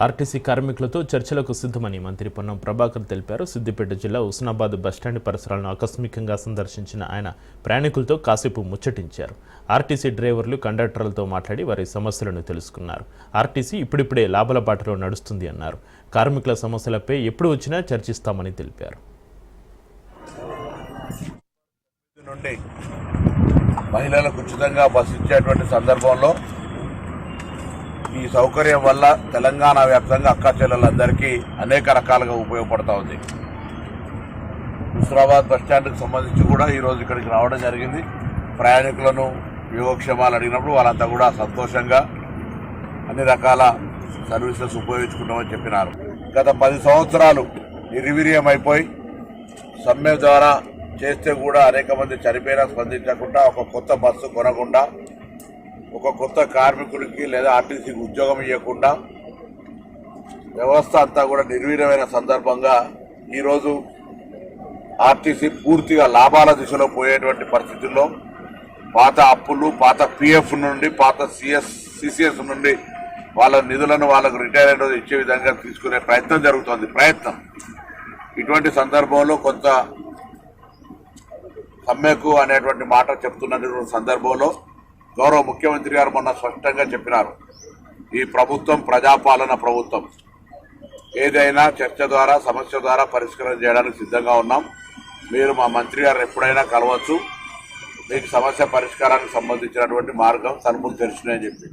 RTC కార్మికులతో చర్చలకు సిద్ధమని మంత్రి పొన్నం ప్రభాకర్ తెలిపారు. సిద్దిపేట జిల్లా హుస్నాబాద్ బస్టాండ్ పరిసరాలను ఆకస్మికంగా సందర్శించిన ఆయన ప్రయాణికులతో కాసేపు ముచ్చటించారు. ఆర్టీసీ డ్రైవర్లు కండక్టర్లతో మాట్లాడి వారి సమస్యలను తెలుసుకున్నారు. ఆర్టీసీ ఇప్పుడిప్పుడే లాభల బాటలో నడుస్తుంది అన్నారు. కార్మికుల సమస్యలపై ఎప్పుడు వచ్చినా చర్చిస్తామని తెలిపారు. నుండి మహిళలకు ఉచితంగా బస్సు ఇచ్చేటువంటి సందర్భంలో ఈ సౌకర్యం వల్ల తెలంగాణ వ్యాప్తంగా అక్క చెల్లెలందరికీ అనేక రకాలుగా ఉపయోగపడతా ఉంది. హుస్రాబాద్ బస్ స్టాండ్కి సంబంధించి కూడా ఈరోజు ఇక్కడికి రావడం జరిగింది. ప్రయాణికులను యోగక్షేమాలు అడిగినప్పుడు వాళ్ళంతా కూడా సంతోషంగా అన్ని రకాల సర్వీసెస్ ఉపయోగించుకుంటామని చెప్పినారు. గత పది సంవత్సరాలు నిర్వీర్యం అయిపోయి సమ్మె ద్వారా చేస్తే కూడా అనేక మంది చనిపోయినా స్పందించకుండా ఒక కొత్త బస్సు కొనకుండా ఒక కొత్త కార్మికుడికి లేదా ఆర్టీసీకి ఉద్యోగం ఇవ్వకుండా వ్యవస్థ అంతా కూడా నిర్వీర్యమైన సందర్భంగా ఈరోజు ఆర్టీసీ పూర్తిగా లాభాల దిశలో పోయేటువంటి పరిస్థితుల్లో పాత అప్పులు పాత పిఎఫ్ నుండి పాత సిఎస్ సిసిఎస్ నుండి వాళ్ళ నిధులను వాళ్ళకు రిటైర్ అయిన ఇచ్చే విధంగా తీసుకునే ప్రయత్నం జరుగుతోంది. ప్రయత్నం. ఇటువంటి సందర్భంలో కొంత సమ్మెకు అనేటువంటి మాట చెప్తున్నటువంటి సందర్భంలో గౌరవ ముఖ్యమంత్రి గారు మొన్న స్పష్టంగా చెప్పినారు. ఈ ప్రభుత్వం ప్రజాపాలన ప్రభుత్వం. ఏదైనా చర్చ ద్వారా సమస్య ద్వారా పరిష్కారం చేయడానికి సిద్ధంగా ఉన్నాం. మీరు మా మంత్రి గారు ఎప్పుడైనా కలవచ్చు. మీకు సమస్య పరిష్కారానికి సంబంధించినటువంటి మార్గం తలుపులు తెరిచినాయని చెప్పి.